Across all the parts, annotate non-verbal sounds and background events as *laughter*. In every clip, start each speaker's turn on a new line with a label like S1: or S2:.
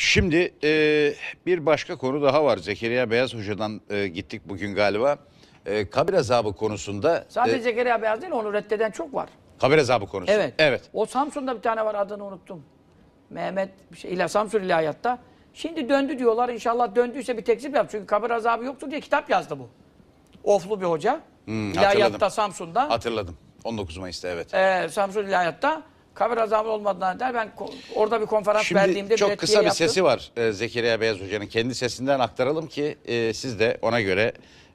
S1: Şimdi e, bir başka konu daha var. Zekeriya Beyaz Hoca'dan e, gittik bugün galiba. E, kabir azabı konusunda.
S2: Sadece
S1: e,
S2: Zekeriya Beyaz değil onu reddeden çok var.
S1: kabir azabı konusu.
S2: Evet.
S1: Evet.
S2: O Samsun'da bir tane var adını unuttum. Mehmet şey ila Samsun İlahiyat'ta. Şimdi döndü diyorlar. İnşallah döndüyse bir tekzip yap. Çünkü kabir azabı yoktur diye kitap yazdı bu. Oflu bir hoca.
S1: Hmm,
S2: İlahiyatta
S1: hatırladım.
S2: Samsun'da.
S1: Hatırladım. 19 Mayıs'ta evet.
S2: Ee, Samsun İlahiyat'ta kabir azabı olmadığına der. Ben orada bir konferans
S1: Şimdi
S2: verdiğimde
S1: çok kısa bir
S2: yaptım.
S1: sesi var e, Zekeriya Beyaz Hoca'nın. Kendi sesinden aktaralım ki e, siz de ona göre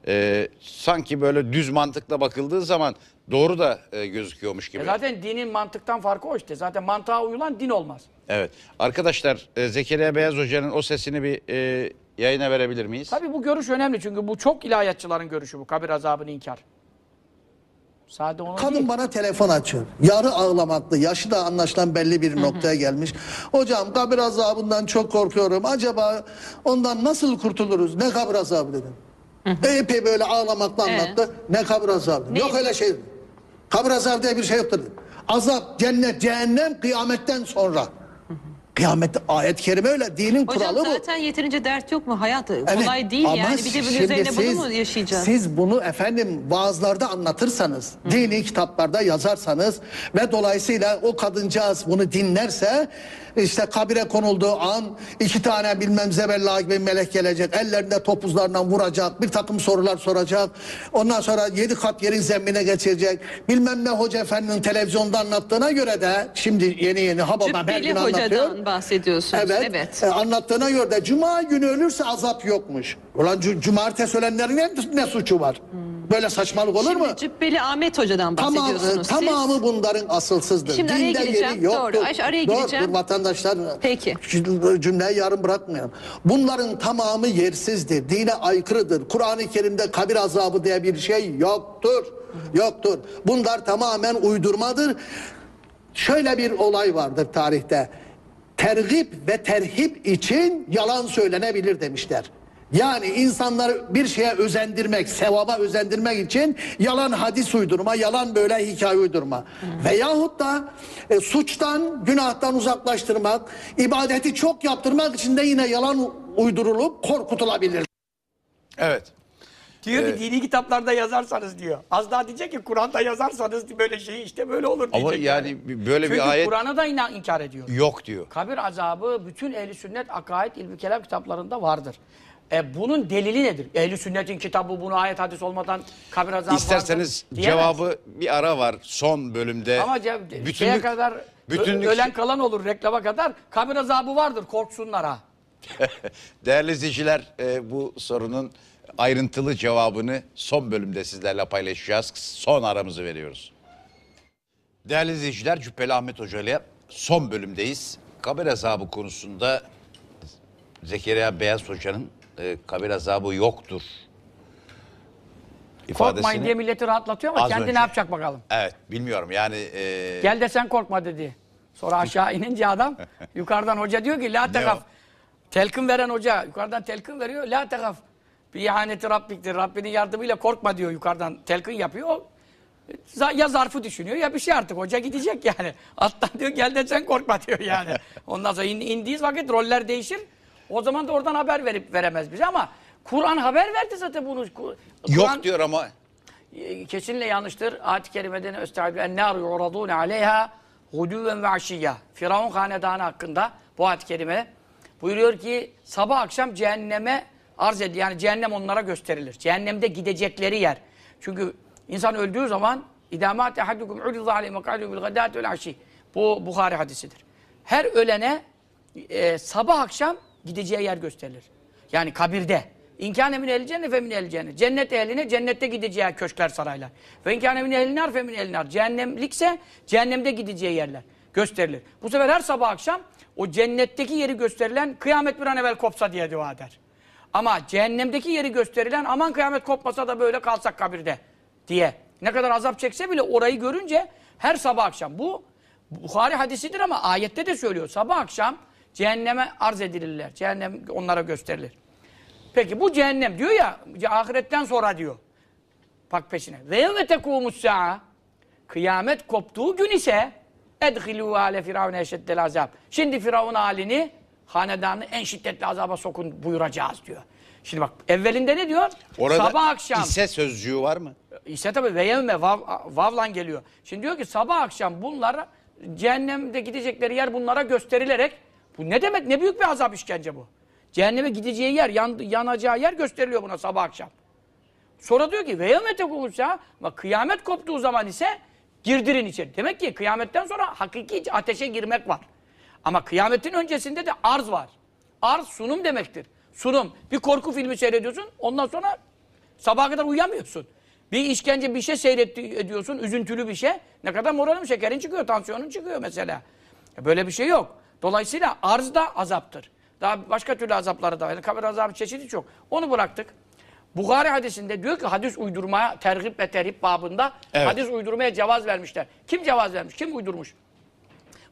S1: e, sanki böyle düz mantıkla bakıldığı zaman doğru da e, gözüküyormuş gibi.
S2: E zaten dinin mantıktan farkı o işte. Zaten mantığa uyulan din olmaz.
S1: Evet. Arkadaşlar e, Zekeriya Beyaz Hoca'nın o sesini bir e, yayına verebilir miyiz?
S2: Tabii bu görüş önemli çünkü bu çok ilahiyatçıların görüşü bu kabir azabını inkar. Sade onun
S3: Kadın
S2: değil.
S3: bana telefon açıyor. Yarı ağlamaklı. Yaşı da anlaşılan belli bir noktaya gelmiş. Hocam kabir azabından çok korkuyorum. Acaba ondan nasıl kurtuluruz? Ne kabir azabı dedim. Epey böyle ağlamakla anlattı. Ne kabir azabı?
S4: Ne?
S3: Yok öyle şey. Kabir azabı diye bir şey yoktur. dedim. Azap, cennet, cehennem kıyametten sonra. Kıyamette ayet-i kerime öyle. Dinin
S4: Hocam
S3: kuralı bu.
S4: zaten yeterince dert yok mu? Hayat
S3: Evet,
S4: kolay değil
S3: ama
S4: yani. Bir de bunun üzerine
S3: siz-
S4: bunu mu yaşayacağız?
S3: Siz bunu efendim vaazlarda anlatırsanız, dini kitaplarda yazarsanız ve dolayısıyla o kadıncağız bunu dinlerse işte kabire konulduğu an iki tane bilmem zebella gibi melek gelecek. Ellerinde topuzlarından vuracak. Bir takım sorular soracak. Ondan sonra yedi kat yerin zemmine geçirecek. Bilmem ne hoca efendinin televizyonda anlattığına göre de şimdi yeni yeni Hababam her gün anlatıyor.
S4: Bahsediyorsunuz.
S3: Evet.
S4: Evet.
S3: E, anlattığına göre de cuma günü ölürse azap yokmuş. Ulan cu- cumartesi ölenlerin ne, ne suçu var? Böyle saçmalık olur mu?
S4: Şimdi Cübbeli Ahmet hocadan
S3: Tamam,
S4: bahsediyorsunuz
S3: e, tamamı bunların asılsızdır.
S4: Şimdi araya
S3: Dinde
S4: gireceğim.
S3: yeri yoktur.
S4: Doğru. Ayşe, araya
S3: Dur,
S4: gireceğim.
S3: Dur, vatandaşlar.
S4: Peki.
S3: Cümleyi yarım bırakmayalım. Bunların tamamı yersizdir. Dine aykırıdır. Kur'an-ı Kerim'de kabir azabı diye bir şey yoktur. Yoktur. Bunlar tamamen uydurmadır. Şöyle bir olay vardır tarihte. Tergip ve terhip için yalan söylenebilir demişler. Yani insanları bir şeye özendirmek, sevaba özendirmek için yalan hadis uydurma, yalan böyle hikaye uydurma. Veyahut da e, suçtan, günahtan uzaklaştırmak, ibadeti çok yaptırmak için de yine yalan uydurulup korkutulabilir.
S1: Evet.
S2: Diyor ki dini kitaplarda yazarsanız diyor. Az daha diyecek ki Kur'an'da yazarsanız böyle şey işte böyle olur diyecek.
S1: Ama yani böyle bir
S2: Çünkü
S1: ayet
S2: Kur'an'ı da inan, inkar ediyor.
S1: yok diyor.
S2: Kabir azabı bütün ehli sünnet akaid ilmi kelam kitaplarında vardır. E bunun delili nedir? Ehli sünnetin kitabı bunu ayet hadis olmadan kabir azabı
S1: İsterseniz
S2: vardır diyemez.
S1: cevabı bir ara var son bölümde.
S2: ama cev- şeye
S1: bütünlük,
S2: kadar
S1: bütünlük
S2: ölen kalan olur reklama kadar kabir azabı vardır korksunlar ha. *laughs*
S1: Değerli izleyiciler e, bu sorunun ayrıntılı cevabını son bölümde sizlerle paylaşacağız. Son aramızı veriyoruz. Değerli izleyiciler Cübbeli Ahmet Hoca ile son bölümdeyiz. Kabir azabı konusunda Zekeriya Beyaz Hoca'nın e, kabir azabı yoktur
S2: Korkmayın diye milleti rahatlatıyor ama kendi
S1: önce.
S2: ne yapacak bakalım.
S1: Evet bilmiyorum yani e,
S2: Gel de sen korkma dedi. Sonra aşağı *laughs* inince adam yukarıdan hoca diyor ki la tekaf. Telkin veren hoca yukarıdan telkin veriyor. La tekaf. Bir ihaneti Rabbiktir. Rabbinin yardımıyla korkma diyor yukarıdan. Telkin yapıyor. O, ya zarfı düşünüyor ya bir şey artık. Hoca gidecek yani. *laughs* Alttan diyor gel de sen korkma *laughs* diyor yani. Ondan sonra in, indiği vakit roller değişir. O zaman da oradan haber verip veremez bize ama Kur'an haber verdi zaten bunu. Kur-
S1: yok diyor ama
S2: e, kesinlikle yanlıştır. Ayet-i kerimede ne östaibu en nar yuradun aleyha huduven ve aşiyya. Firavun hanedanı hakkında bu ayet-i kerime buyuruyor ki sabah akşam cehenneme arz edilir. Yani cehennem onlara gösterilir. Cehennemde gidecekleri yer. Çünkü insan öldüğü zaman idamat ehaddukum uriza aleyhi mekadu bil gadati vel aşi. Bu Buhari hadisidir. Her ölene e, sabah akşam gideceği yer gösterilir. Yani kabirde. İmkâne min ehli cennet fe min ehli cennet. Cennet ehline cennette gideceği köşkler saraylar. Ve imkâne min ehli nar fe min ehli nar. Cehennemlikse cehennemde gideceği yerler gösterilir. Bu sefer her sabah akşam o cennetteki yeri gösterilen kıyamet bir an evvel kopsa diye dua eder. Ama cehennemdeki yeri gösterilen aman kıyamet kopmasa da böyle kalsak kabirde diye. Ne kadar azap çekse bile orayı görünce her sabah akşam. Bu Bukhari hadisidir ama ayette de söylüyor. Sabah akşam cehenneme arz edilirler. Cehennem onlara gösterilir. Peki bu cehennem diyor ya ahiretten sonra diyor. Bak peşine. Ve yevme tekûmus sa'a. Kıyamet koptuğu gün ise edhilû ale firavune eşeddel azab. Şimdi firavun halini hanedanını en şiddetli azaba sokun buyuracağız diyor. Şimdi bak evvelinde ne diyor?
S1: Orada
S2: sabah akşam.
S1: ise sözcüğü var mı?
S2: İse tabi ve yevme vav, vavlan geliyor. Şimdi diyor ki sabah akşam bunlara cehennemde gidecekleri yer bunlara gösterilerek bu ne demek ne büyük bir azap işkence bu. Cehenneme gideceği yer yan, yanacağı yer gösteriliyor buna sabah akşam. Sonra diyor ki ve yevme tekumuşsa kıyamet koptuğu zaman ise girdirin içeri. Demek ki kıyametten sonra hakiki ateşe girmek var. Ama kıyametin öncesinde de arz var. Arz sunum demektir. Sunum. Bir korku filmi seyrediyorsun ondan sonra sabaha kadar uyuyamıyorsun. Bir işkence bir şey seyrediyorsun üzüntülü bir şey. Ne kadar moralin şekerin çıkıyor, tansiyonun çıkıyor mesela. E Böyle bir şey yok. Dolayısıyla arz da azaptır. Daha başka türlü azapları da var. Yani kabir azabı çeşidi çok. Onu bıraktık. Bukhari hadisinde diyor ki hadis uydurmaya tergip ve terhip babında
S1: Evet.
S2: hadis uydurmaya cevaz vermişler. Kim cevaz vermiş? Kim uydurmuş?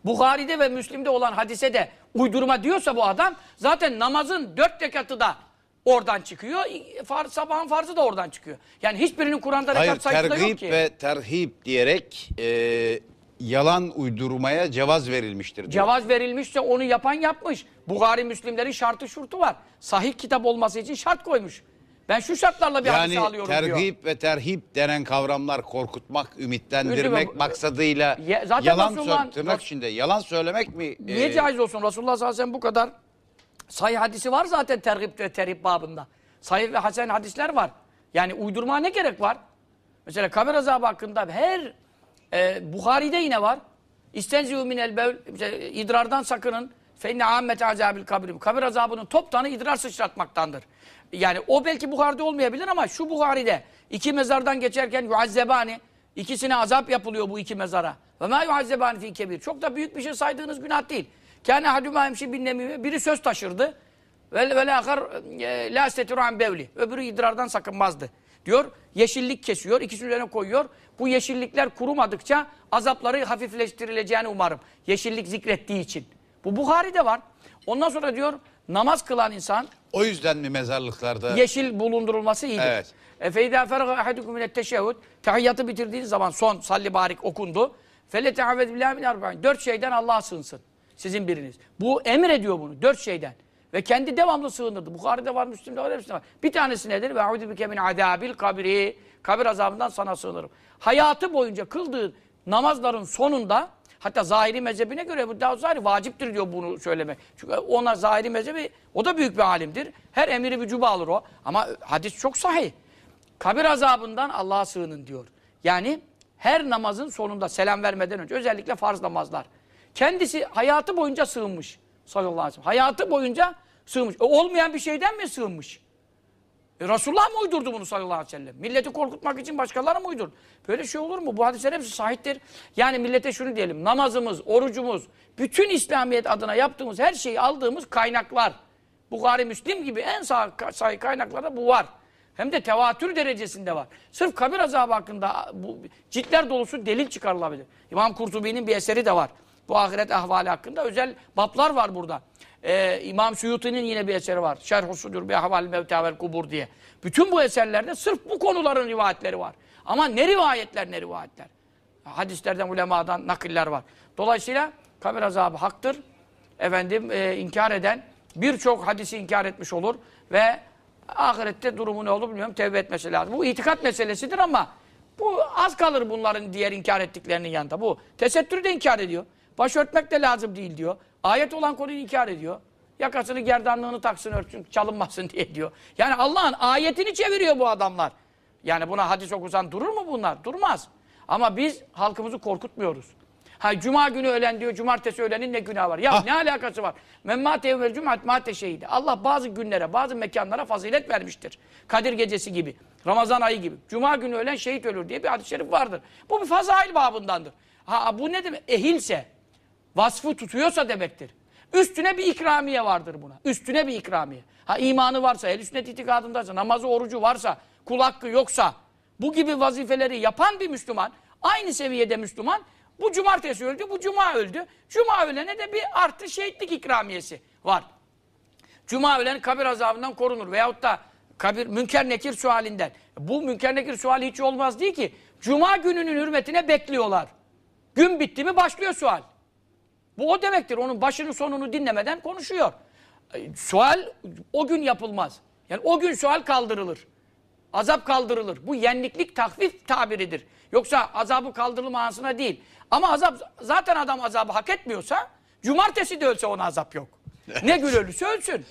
S2: Bukhari'de ve Müslim'de olan hadise de uydurma diyorsa bu adam zaten namazın dört rekatı da oradan çıkıyor. Far, sabahın farzı da oradan çıkıyor. Yani hiçbirinin Kur'an'da
S1: Hayır
S2: rekat sayısı da yok ki.
S1: ve terhip diyerek e, yalan uydurmaya cevaz verilmiştir diyor.
S2: Cevaz verilmişse onu yapan yapmış. Bukhari Müslimlerin şartı şurtu var. Sahih kitap olması için şart koymuş. Ben şu şartlarla bir hadise
S1: yani
S2: alıyorum diyor.
S1: tergip ve terhip denen kavramlar korkutmak, ümitlendirmek
S2: mi?
S1: maksadıyla
S2: Ya- zaten
S1: yalan sö- tırnak içinde yalan söylemek mi?
S2: Niye
S1: e,
S2: caiz olsun? Resulullah sallallahu aleyhi ve sellem bu kadar sahih hadisi var zaten tergip ve terhip babında. Sahih ve hasen hadisler var. Yani uydurmaya ne gerek var? Mesela kabir azabı hakkında her e, Bukhari'de yine var. İstenzihu minel bevl mesela idrardan sakının. Fe inne ammete azabil kabri. Kabir azabının toptanı idrar sıçratmaktandır. Yani o belki Bukhari'de olmayabilir ama şu Bukhari'de iki mezardan geçerken yuazzebani ikisine azap yapılıyor bu iki mezara. Ve ma yuazzebani fi kebir. Çok da büyük bir şey saydığınız günah değil. Kâne hadûmâ hemşi bin nemîmi. Biri söz taşırdı. Ve ve lâkar e, lâ an bevli. Öbürü idrardan sakınmazdı. Diyor yeşillik kesiyor. ikisinin üzerine koyuyor. Bu yeşillikler kurumadıkça azapları hafifleştirileceğini umarım. Yeşillik zikrettiği için. Bu Bukhari'de var. Ondan sonra diyor namaz kılan insan
S1: O yüzden mi mezarlıklarda?
S2: yeşil bulundurulması iyidir.
S1: Evet.
S2: E feyda ferga ahadukum minet teşehhud. Tahiyyatı bitirdiğiniz zaman son salli barik okundu. Fele teavved billahi min arba'in. Dört şeyden Allah'a sığınsın. Sizin biriniz. Bu emrediyor bunu. Dört şeyden. Ve kendi devamlı sığınırdı. Bukhari'de var, Müslim'de var, hepsinde var. Bir tanesi nedir? Ve audu bike min adabil kabri. Kabir azabından sana sığınırım. Hayatı boyunca kıldığı namazların sonunda hatta zahiri mezhebine göre bu daha zahiri vaciptir diyor bunu söylemek. Çünkü ona zahiri mezhebi o da büyük bir alimdir. Her emiri vücuba alır o. Ama hadis çok sahih. Kabir azabından Allah'a sığının diyor. Yani her namazın sonunda selam vermeden önce özellikle farz namazlar. Kendisi hayatı boyunca sığınmış sallallahu aleyhi ve sellem. Hayatı boyunca sığınmış. E, olmayan bir şeyden mi sığınmış? E, Resulullah mı uydurdu bunu sallallahu aleyhi ve sellem? Milleti korkutmak için başkaları mı uydurdu? Böyle şey olur mu? Bu hadisler hepsi sahiptir. Yani millete şunu diyelim. Namazımız, orucumuz, bütün İslamiyet adına yaptığımız her şeyi aldığımız kaynaklar. Bukhari, Müslim gibi en sahih kaynaklarda bu var. Hem de tevatür derecesinde var. Sırf kabir azabı hakkında bu ciltler dolusu delil çıkarılabilir. İmam Kurtubi'nin bir eseri de var. Bu ahiret ahvali hakkında özel bablar var burada. Ee, İmam Suyuti'nin yine bir eseri var. Şerh-u Sudur bi ahval mevta vel kubur diye. Bütün bu eserlerde sırf bu konuların rivayetleri var. Ama ne rivayetler ne rivayetler. Hadislerden, ulemadan nakiller var. Dolayısıyla kabir azabı haktır. Efendim e, inkar eden birçok hadisi inkar etmiş olur ve ahirette durumu ne olur bilmiyorum tevbe etmesi lazım. Bu itikat meselesidir ama bu az kalır bunların diğer inkar ettiklerinin yanında. Bu tesettürü de inkar ediyor. Başörtmek de lazım değil diyor. Ayet olan konuyu inkar ediyor. Yakasını gerdanlığını taksın örtsün çalınmasın diye diyor. Yani Allah'ın ayetini çeviriyor bu adamlar. Yani buna hadis okusan durur mu bunlar? Durmaz. Ama biz halkımızı korkutmuyoruz. Ha cuma günü ölen diyor, cumartesi ölenin ne günah var? Ya ne alakası var? Men mâte yevmel cumat mâte şehidi. Allah bazı günlere, bazı mekanlara fazilet vermiştir. Kadir gecesi gibi, Ramazan ayı gibi. Cuma günü ölen şehit ölür diye bir hadis-i şerif vardır. Bu bir fazail babındandır. Ha bu ne demek? Ehilse, vasfı tutuyorsa demektir. Üstüne bir ikramiye vardır buna. Üstüne bir ikramiye. Ha imanı varsa, el sünnet itikadındaysa, namazı, orucu varsa, kul hakkı yoksa, bu gibi vazifeleri yapan bir Müslüman, aynı seviyede Müslüman, bu cumartesi öldü, bu cuma öldü. Cuma ölene de bir artı şehitlik ikramiyesi var. Cuma ölen kabir azabından korunur. Veyahut da kabir münker nekir sualinden. Bu münker nekir suali hiç olmaz değil ki. Cuma gününün hürmetine bekliyorlar. Gün bitti mi başlıyor sual. Bu o demektir. Onun başını sonunu dinlemeden konuşuyor. E, Sual o gün yapılmaz. Yani o gün sual kaldırılır. Azap kaldırılır. Bu yenliklik takvif tabiridir. Yoksa azabı kaldırılma anısına değil. Ama azap zaten adam azabı hak etmiyorsa cumartesi de ölse ona azap yok. Ne gün ölürse ölsün.